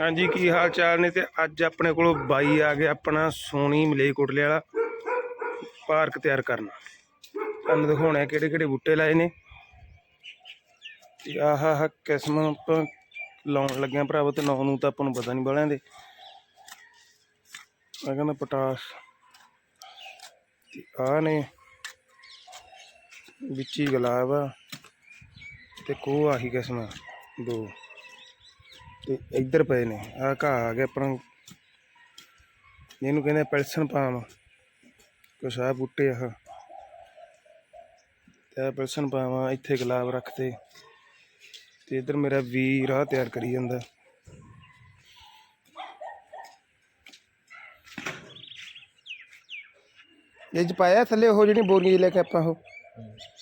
ਹਾਂਜੀ, ਕੀ ਹਾਲ ਚਾਲ ਨੇ? ਤੇ ਅੱਜ ਆਪਣੇ ਕੋਲ ਬਾਈ ਆ ਗਿਆ ਆਪਣਾ ਸੋਨੀ ਮਲੇਕੋਟਲੇ ਵਾਲਾ ਪਾਰਕ ਤਿਆਰ ਕਰਨਾ। ਤੁਹਾਨੂੰ ਦਿਖਾਉਣਾ ਕਿਹੜੇ ਕਿਹੜੇ ਬੂਟੇ ਲਾਏ ਨੇ। ਤੇ ਆਹ ਆਹ ਕਿਸਮ ਆਪਾਂ ਲਾਉਣ ਲੱਗਿਆ ਭਰਾਵੋ ਤੇ ਨਾਂ ਨੂੰ ਤਾਂ ਆਪਾਂ ਨੂੰ ਪਤਾ ਨਹੀਂ ਬਾਲਿਆਂ ਦੇ। ਮੈਂ ਕਹਿੰਦਾ ਪਟਾਸ। ਤੇ ਆਹ ਨੇ ਵਿੱਚੀ ਗੁਲਾਬ ਆ ਤੇ ਕੋ ਆਹੀ ਕਿਸਮ ਦੋ। ਤੇ ਇੱਧਰ ਪਏ ਨੇ, ਆਹ ਘਾਹ ਆ ਗਿਆ ਆਪਣਾ। ਇਹਨੂੰ ਕਹਿੰਦੇ ਆ ਪੈਲਸਨ ਪਾਮ। ਕੁਛ ਆਹ ਬੂਟੇ ਆਹ ਤੇ ਆਹ ਪੈਲਸਨ ਪਾਮ ਆ, ਇੱਥੇ ਗੁਲਾਬ ਰੱਖਦੇ। ਤੇ ਇੱਧਰ ਮੇਰਾ ਵੀ ਰਾਹ ਤਿਆਰ ਕਰੀ ਜਾਂਦਾ। ਇਹ ਚ ਪਾਇਆ ਥੱਲੇ ਉਹ ਜਿਹੜੀ ਬੋਰੀਆਂ ਲੈ ਕੇ ਆਪਾਂ ਉਹ?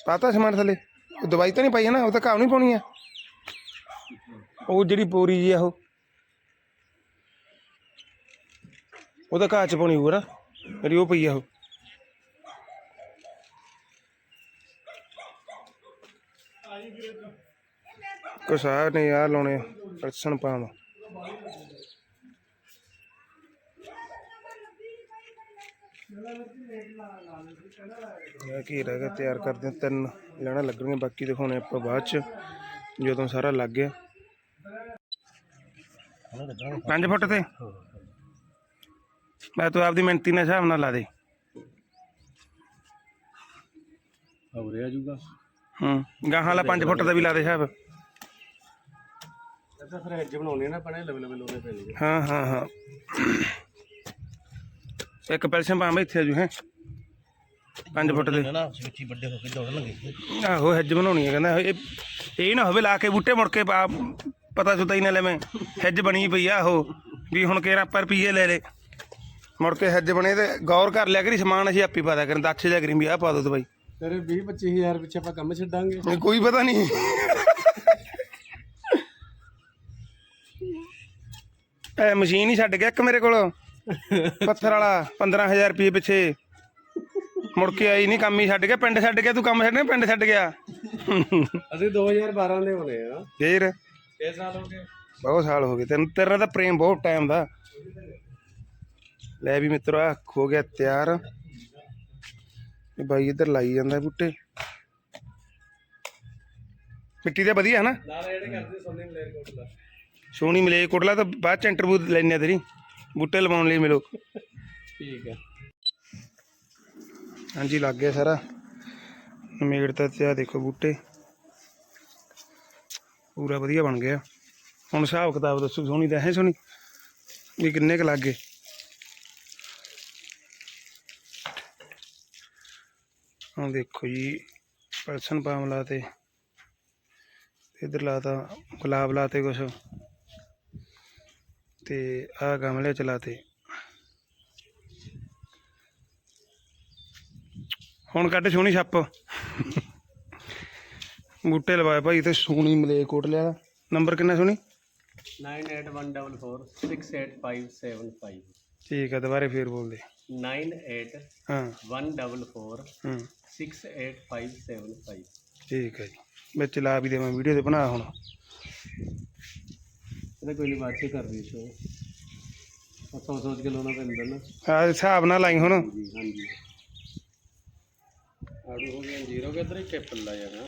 ਪਾਤਾ ਸਮਾਨ ਥੱਲੇ? ਉਹ ਦਵਾਈ ਤਾਂ ਨਹੀਂ ਪਾਈ ਹੈ ਨਾ, ਉਹ ਤਾਂ ਘਾਹ ਨਹੀਂ ਪਾਉਣੀ ਆ। ਉਹ ਜਿਹੜੀ ਬੋਰੀ ਜੀ ਆ ਉਹ। ਉਹਦਾ ਘਾਹ ਚ ਪਾਉਣੀ ਹੋਊਗਾ ਨਾ। ਜਿਹੜੀ ਉਹ ਪਈ ਆ ਉਹ। ਕੁਛ ਆ ਨਹੀਂ ਆ ਲਾਉਣੇ ਪਰਸਨ ਪਾਮ ਇਹ ਕੀ ਰਹਿ ਤਿਆਰ ਕਰਦੇ ਤਿੰਨ ਲੈਣਾ ਲੱਗਣਗੇ ਬਾਕੀ ਦਿਖਾਉਣੇ ਆਪਾਂ ਬਾਅਦ ਚ, ਜਦੋਂ ਸਾਰਾ ਲੱਗ ਗਿਆ। 5 ਫੁੱਟ ਤੇ? ਮੈਂ ਤੂੰ ਆਪਦੀ ਮਿਹਨਤੀ ਨਾਲ ਹਿਸਾਬ ਨਾਲ ਲਾ ਦੇ। ਹੋ ਆ ਜੂਗਾ ਹੂੰ ਗਾਹਾਂ ਵਾਲਾ 5 ਫੁੱਟ ਦਾ ਵੀ ਲਾ ਦੇ ਹਿਸਾਬ। ਅੱਛਾ ਫਿਰ ਐਜ ਬਣਾਉਣੇ ਨਾ ਪਣੇ ਲਵੇ ਲਵੇ ਲਾਉਣੇ ਪੈਣਗੇ ਹਾਂ ਹਾਂ ਹਾਂ। ਇੱਕ ਪੈਲਸ਼ਨ ਪਾਵਾਂ ਇੱਥੇ ਆਜੂ ਹੈ। 5 ਫੁੱਟ ਦੇ। ਨਾ ਵਿੱਚ ਵੱਡੇ ਹੋ ਕੇ ਦੌੜਨਗੇ ਆਹੋ ਹੱਜ ਬਣਾਉਣੀ ਹੈ ਕਹਿੰਦਾ ਇਹ ਇਹ ਨਾ ਹੋਵੇ ਲਾ ਕੇ ਬੂਟੇ ਮੁੜ ਕੇ ਪਾ- ਪਤਾ ਸੁਤਾ ਹੀ ਨਾ ਲੈਵੇਂ ਹੱਜ ਬਣੀ ਪਈ ਆ ਉਹ ਵੀ ਹੁਣ ਕੇਰਾ ਪਰ ਰੁਪਈਏ ਲੈ ਲੈ। ਮੁੜ ਕੇ ਹੱਜ ਬਣੇ ਤੇ ਗੌਰ ਕਰ ਲਿਆ ਕਰੀ ਸਮਾਨ ਅਸੀਂ ਆਪੀ ਪਤਾ ਕਰਨ ਦੱਸ ਲਿਆ ਕਰੀ ਵੀ ਆਹ ਪਾ ਦੋ ਦਵਾਈ ਤੇਰੇ 20 25000 ਪਿੱਛੇ ਆਪਾਂ ਕੰਮ ਛੱਡਾਂਗੇ। ਇਹ ਕੋਈ ਪਤਾ ਨਹੀਂ। ਇਹ ਮਸ਼ੀਨ ਹੀ ਛੱਡ ਗਿਆ ਇੱਕ ਮੇਰੇ ਕੋਲ। ਪੱਥਰ ਵਾਲਾ 15000 ਰੁਪਏ ਪਿੱਛੇ। ਮੁੜ ਕੇ ਆਈ ਨਹੀਂ ਕੰਮ ਹੀ ਛੱਡ ਗਿਆ। ਪਿੰਡ ਛੱਡ ਗਿਆ ਤੂੰ ਕੰਮ ਛੱਡ ਗਿਆ ਪਿੰਡ ਛੱਡ ਗਿਆ। ਅਸੀਂ 2012 ਦੇ ਹੋਣੇ ਆ। ਫੇਰ? 6 ਸਾਲ ਹੋ ਗਏ? ਬਹੁਤ ਸਾਲ ਹੋ ਗਏ। ਤੈਨੂੰ ਤੇਰੇ ਨਾਲ ਤਾਂ ਪ੍ਰੇਮ ਬਹੁਤ ਟਾਈਮ ਦਾ। ਲੈ ਵੀ ਮਿੱਤਰੋ ਹੋ ਗਿਆ ਤਿਆਰ। ਇਹ ਬਾਈ ਇੱਧਰ ਲਾਈ ਜਾਂਦਾ ਬੂਟੇ। ਮਿੱਟੀ ਦਾ ਵਧੀਆ ਹੈ ਨਾ? ਨਾਲ ਜਿਹੜੇ ਕਰਦੇ ਸੋਨੇ ਤਾਂ ਬਾਅਦ ਚ ਇੰਟਰਵਿਊ ਲੈਣੇ ਆ ਤੇਰੀ। ਬੂਟੇ ਲਵਾਉਣ ਲਈ ਮਿਲੋ। ਠੀਕ ਹੈ। ਹਾਂਜੀ ਲੱਗ ਗਿਆ ਸਾਰਾ। ਮੇੜ ਤਾਂ ਤੇ ਆ ਦੇਖੋ ਬੂਟੇ। ਪੂਰਾ ਵਧੀਆ ਬਣ ਗਿਆ। ਹੁਣ ਹਿਸਾਬ ਕਿਤਾਬ ਦੱਸੋ, ਸੋਹਣੀ ਤਾਂ ਹੈ ਸੋਹਣੀ? ਵੀ ਕਿੰਨੇ ਕ ਲੱਗ ਗਏ? ਹੁਣ ਦੇਖੋ ਜੀ ਪਲਸਨ ਪਾਮ ਲਾਤੇ। ਇਧਰ ਲਾਤਾ, ਗੁਲਾਬ ਲਾਤੇ ਕੁਛ। ਤੇ ਆ ਗਮਲੇ ਚ ਲਾਤੇ। ਹੁਣ ਕੱਢ ਸੋਹਣੀ ਛੱਪ। ਬੂਟੇ ਲਵਾਏ ਭਾਈ ਤੇ ਸੋਹਣੀ ਮਲੇ ਕੋਟ ਲਿਆ ਨੰਬਰ ਕਿੰਨਾ ਸੋਹਣੀ 9814468575 ਠੀਕ ਆ ਦੁਬਾਰੇ ਫੇਰ ਬੋਲਦੇ। 9814468575 ਹਾਂ ਹੂੰ 68575 ਠੀਕ ਹੈ ਜੀ। ਵਿੱਚ ਲਾ ਵੀ ਦੇਵਾਂ ਵੀਡੀਓ ਤੇ ਬਣਾ ਹੁਣ। ਇਹਦਾ ਕੋਈ ਨਹੀਂ ਬਾਤ ਕਰ ਰਹੀ ਸੋ ਸੋਚ ਸੋਚ ਕੇ ਲਾਉਣਾ ਪੈਂਦਾ ਨਾ। ਆ ਹਿਸਾਬ ਨਾਲ ਲਾਈ ਹੁਣ। ਜੀ ਹਾਂਜੀ। ਆੜੂ ਹੋ ਗਿਆ ਜੀਰੋ ਕੇ ਇਧਰ ਹੀ ਕੇਪਲ ਲਾ ਜਾਣਾ।